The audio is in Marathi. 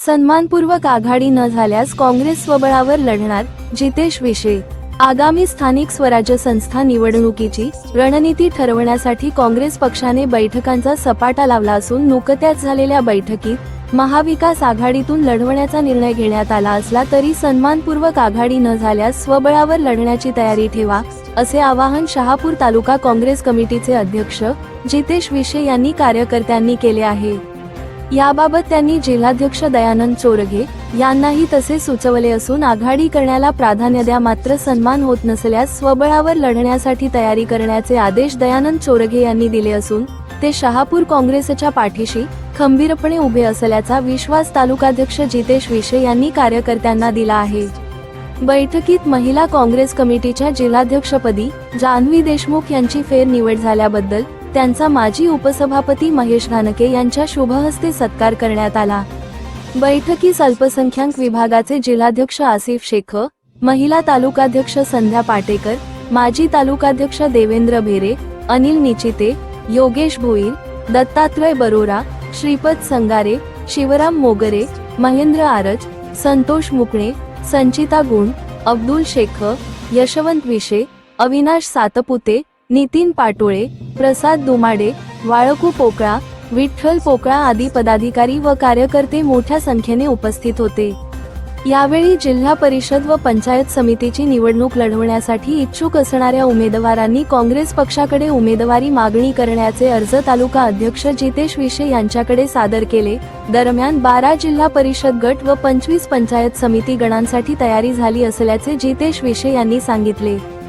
सन्मानपूर्वक आघाडी न झाल्यास काँग्रेस स्वबळावर लढणार जितेश विषय आगामी स्थानिक स्वराज्य संस्था निवडणुकीची रणनीती ठरवण्यासाठी काँग्रेस पक्षाने बैठकांचा सपाटा लावला असून नुकत्याच झालेल्या बैठकीत महाविकास आघाडीतून लढवण्याचा निर्णय घेण्यात आला असला तरी सन्मानपूर्वक आघाडी न झाल्यास स्वबळावर लढण्याची तयारी ठेवा असे आवाहन शहापूर तालुका काँग्रेस कमिटीचे अध्यक्ष जितेश विषे यांनी कार्यकर्त्यांनी केले आहे. याबाबत त्यांनी जिल्हाध्यक्ष दयानंद चोरगे यांनाही तसे सुचवले असून आघाडी करण्याला प्राधान्य द्या मात्र सन्मान होत नसल्यास स्वबळावर लढण्यासाठी तयारी करण्याचे आदेश दयानंद चोरगे यांनी दिले असून ते शहापूर काँग्रेसच्या पाठीशी खंबीरपणे उभे असल्याचा विश्वास तालुकाध्यक्ष जितेश विशे यांनी कार्यकर्त्यांना दिला आहे. बैठकीत महिला काँग्रेस कमिटीच्या जिल्हाध्यक्षपदी जान्हवी देशमुख यांची फेरनिवड झाल्याबद्दल त्यांचा माजी उपसभापती महेश घानके यांच्या शुभहस्ते सत्कार करण्यात आला. बैठकीस अल्पसंख्याक विभागाचे जिल्हाध्यक्ष आसिफ शेख महिला तालुकाध्यक्ष संध्या पाटेकर माजी तालुकाध्यक्ष देवेंद्र भेरे अनिल निचिते योगेश भोईर दत्तात्रय बरोरा श्रीपद संगारे शिवराम मोगरे महेंद्र आरज संतोष मुकणे संचिता गुण अब्दुल शेख यशवंत विशे अविनाश सातपुते नितीन पाटोळे प्रसाद दुमाडे वाळकू पोकळा विठ्ठल पोकळा आदी पदाधिकारी व कार्यकर्ते मोठ्या संख्येने उपस्थित होते. यावेळी जिल्हा परिषद व पंचायत समितीची निवडणूक लढवण्यासाठी इच्छुक असणाऱ्या उमेदवारांनी काँग्रेस पक्षाकडे उमेदवारी मागणी करण्याचे अर्ज तालुका अध्यक्ष जितेश विशे यांच्याकडे सादर केले. दरम्यान बारा जिल्हा परिषद गट व पंचवीस पंचायत समिती गणांसाठी तयारी झाली असल्याचे जितेश विशे यांनी सांगितले.